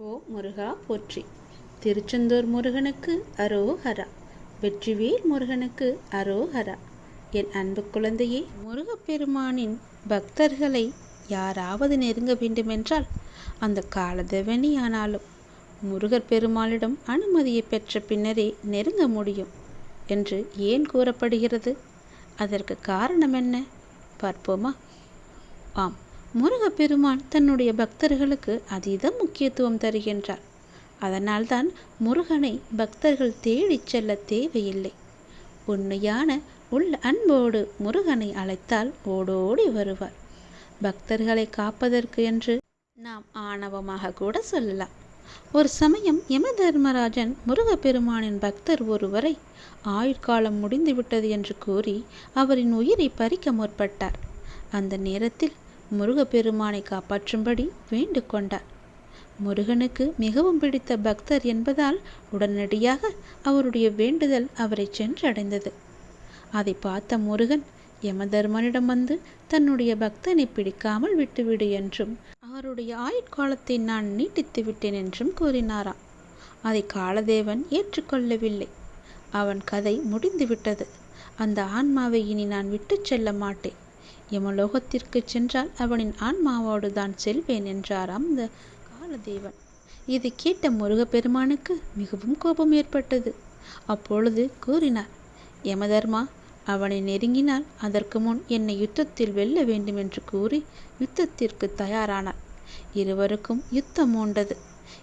ஓ முருகா போற்றி. திருச்செந்தூர் முருகனுக்கு அரோஹரா. வெற்றிவேல் முருகனுக்கு அரோஹரா. என் அன்பு குழந்தையே முருகப்பெருமானின் பக்தர்களை யாராவது நெருங்க வேண்டுமென்றால் அந்த காலதேவனி ஆனாலும் முருகர் பெருமாளிடம் அனுமதியை பெற்ற பின்னரே நெருங்க முடியும் என்று ஏன் கூறப்படுகிறது? அதற்கு காரணம் என்ன? பார்ப்போமா? ஆம். முருகப்பெருமான் தன்னுடைய பக்தர்களுக்கு அதீத முக்கியத்துவம் தருகின்றார். அதனால்தான் முருகனை பக்தர்கள் தேடிச் செல்ல தேவையில்லை. உண்மையான உள் அன்போடு முருகனை அழைத்தால் ஓடோடி வருவார். பக்தர்களை காப்பதற்கு என்று நாம் ஆணவமாக கூட சொல்லலாம். ஒரு சமயம் யம தர்மராஜன் முருகப்பெருமானின் பக்தர் ஒருவரை ஆயுட்காலம் முடிந்துவிட்டது என்று கூறி அவரின் உயிரை பறிக்க முற்பட்டார். அந்த நேரத்தில் முருகப்பெருமானை காப்பாற்றும்படி வேண்டு கொண்டார் முருகனுக்கு மிகவும் பிடித்த பக்தர் என்பதால் உடனடியாக அவருடைய வேண்டுதல் அவரை சென்றடைந்தது. அதை பார்த்த முருகன் யமதர்மனிடம் வந்து தன்னுடைய பக்தனை பிடிக்காமல் விட்டுவிடு என்றும் அவருடைய ஆயுட்காலத்தை நான் நீட்டித்து விட்டேன் என்றும் கூறினாராம். அதை காலதேவன் ஏற்றுக்கொள்ளவில்லை. அவன் கதை முடிந்துவிட்டது. அந்த ஆன்மாவை இனி நான் விட்டுச் செல்ல மாட்டேன். யமலோகத்திற்கு சென்றால் அவனின் ஆன்மாவோடு தான் செல்வேன் என்றாராம் இந்த காலதேவன். இது கேட்ட முருகப்பெருமானுக்கு மிகவும் கோபம் ஏற்பட்டது. அப்பொழுது கூறினார் யமதர்மா அவனை நெருங்கினால் அதற்கு முன் என்னை யுத்தத்தில் வெல்ல வேண்டும் என்று கூறி யுத்தத்திற்கு தயாரானார். இருவருக்கும் யுத்தம் உண்டது.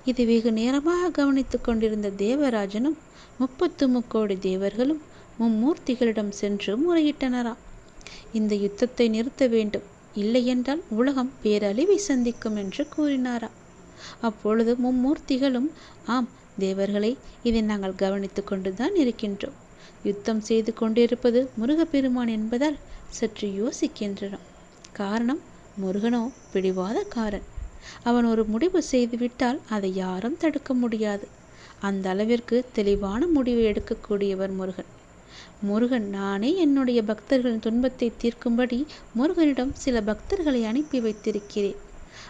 இது வெகு நேரமாக கவனித்துக் கொண்டிருந்த தேவராஜனும் முப்பத்து முக்கோடி தேவர்களும் மும்மூர்த்திகளிடம் சென்று முறையிட்டனராம். இந்த யுத்தத்தை நிறுத்த வேண்டும். இல்லையென்றால் உலகம் பேரழிவை சந்திக்கும் என்று கூறினாரா அப்பொழுது மும்மூர்த்திகளும் ஆம் தேவர்களை இதை நாங்கள் கவனித்துக் கொண்டுதான் இருக்கின்றோம். யுத்தம் செய்து கொண்டிருப்பது முருகப்பெருமான் என்பதால் சற்று யோசிக்கின்றனர் காரணம் முருகனோ பிடிவாதக்காரன் அவன் ஒரு முடிவு செய்துவிட்டால் அதை யாரும் தடுக்க முடியாது. அந்த அளவிற்கு தெளிவான முடிவை எடுக்கக்கூடியவர் முருகன். முருகன் நானே என்னுடைய பக்தர்களின் துன்பத்தை தீர்க்கும்படி முருகனிடம் சில பக்தர்களை அனுப்பி வைத்திருக்கிறேன்.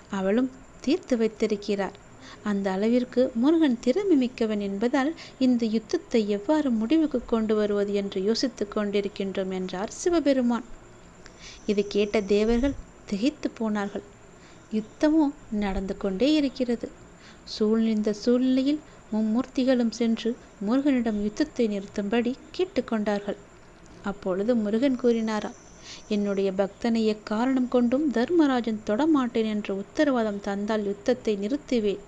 அவளும் தீர்த்து வைத்திருக்கிறார். அந்த அளவிற்கு முருகன் திறமை மிக்கவன் என்பதால் இந்த யுத்தத்தை எவ்வாறு முடிவுக்கு கொண்டு வருவது என்று யோசித்துக் கொண்டிருக்கின்றோம் என்றார் சிவபெருமான். இதை கேட்ட தேவர்கள் திகைத்து போனார்கள். யுத்தமும் நடந்து கொண்டே இருக்கிறது. சூழ்நிந்த சூழ்நிலையில் மும்மூர்த்திகளும் சென்று முருகனிடம் யுத்தத்தை நிறுத்தும்படி கேட்டுக்கொண்டார்கள். அப்பொழுது முருகன் கூறினாராம் என்னுடைய பக்தனை எக்காரணம் கொண்டும் தர்மராஜன் தொடமாட்டேன் என்ற உத்தரவாதம் தந்தால் யுத்தத்தை நிறுத்துவேன்.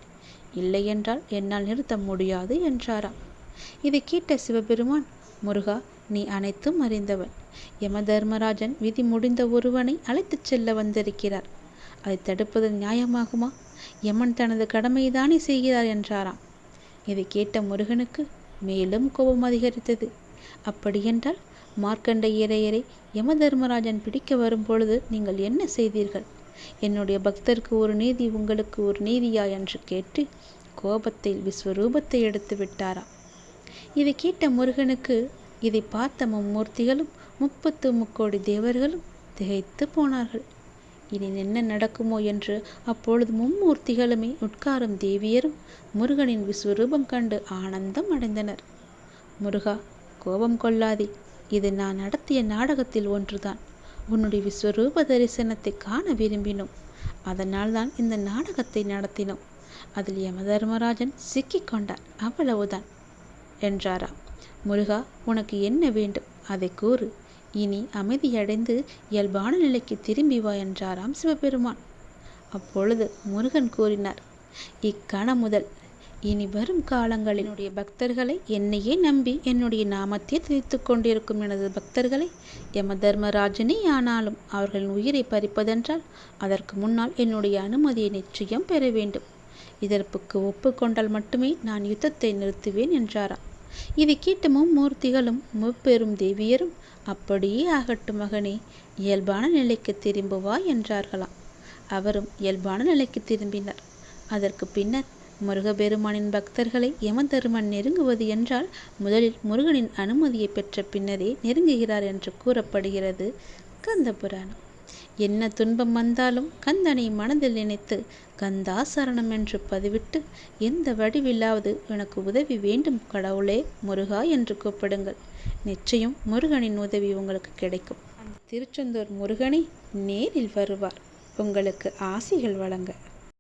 இல்லையென்றால் என்னால் நிறுத்த முடியாது என்றாராம். இதை கேட்ட சிவபெருமான் முருகா நீ அனைத்தும் அறிந்தவன். யம தர்மராஜன் விதி முடிந்த ஒருவனை அழைத்துச் செல்ல வந்திருக்கிறார். அதை தடுப்பது நியாயமாகுமா? யமன் தனது கடமைதானே செய்கிறார் என்றாராம். இதை கேட்ட முருகனுக்கு மேலும் கோபம் அதிகரித்தது. அப்படியென்றால் மார்க்கண்ட இறையரை யம தர்மராஜன் பிடிக்க வரும்பொழுது நீங்கள் என்ன செய்தீர்கள்? என்னுடைய பக்தருக்கு ஒரு நீதி உங்களுக்கு ஒரு நீதியா என்று கேட்டு கோபத்தில் விஸ்வரூபத்தை எடுத்து விட்டாரா? இதை கேட்ட முருகனுக்கு இதை பார்த்த மும்மூர்த்திகளும் முப்பத்து முக்கோடி தேவர்களும் திகைத்து போனார்கள். இனி என்ன நடக்குமோ என்று அப்பொழுது மும்மூர்த்திகளுமே உட்காரும் தேவியரும் முருகனின் விஸ்வரூபம் கண்டு ஆனந்தம் அடைந்தனர். முருகா கோபம் கொள்ளாதே. இது நான் நடத்திய நாடகத்தில் ஒன்றுதான். உன்னுடைய விஸ்வரூப தரிசனத்தை காண விரும்பினோம். அதனால் தான் இந்த நாடகத்தை நடத்தினோம். அதில் யமதர்மராஜன் சிக்கிக்கொண்டார் அவ்வளவுதான் என்றாராம். முருகா உனக்கு என்ன வேண்டும்? அதை கூறு. இனி அமைதியடைந்து இயல்பான நிலைக்கு திரும்பி வா என்றாராம் சிவபெருமான். அப்பொழுது முருகன் கூறினார் இக்கணம் முதல். இனி வரும் காலங்களில் என்னுடைய பக்தர்களை என்னையே நம்பி என்னுடைய நாமத்தை திரித்து கொண்டிருக்கும் எனது பக்தர்களை யம தர்மராஜனே ஆனாலும் அவர்களின் உயிரை பறிப்பதென்றால் அதற்கு முன்னால் என்னுடைய அனுமதியை நிச்சயம் பெற வேண்டும். இதற்கு ஒப்புக்கொண்டால் மட்டுமே நான் யுத்தத்தை நிறுத்துவேன் என்றாராம். இதை கேட்டமும் மும்மூர்த்திகளும் முப்பெரும் தேவியரும் அப்படியே ஆகட்டும் மகனே இயல்பான நிலைக்கு திரும்புவா என்றார்களாம். அவரும் இயல்பான நிலைக்கு திரும்பினார். அதற்கு பின்னர் முருகபெருமானின் பக்தர்களை யமதருமன் நெருங்குவது என்றால் முதலில் முருகனின் அனுமதியை பெற்ற பின்னரே நெருங்குகிறார் என்று கூறப்படுகிறது கந்த புராணம் என்ன துன்பம் வந்தாலும் கந்தனை மனதில் நினைத்து கந்தா சரணம் என்று பதிவிட்டு எந்த வடிவில்லாவது எனக்கு உதவி வேண்டும் கடவுளே முருகா என்று கூப்பிடுங்கள். நிச்சயம் முருகனின் உதவி உங்களுக்கு கிடைக்கும். திருச்செந்தூர் முருகனை நேரில் வருவார். உங்களுக்கு ஆசிகள் வழங்க.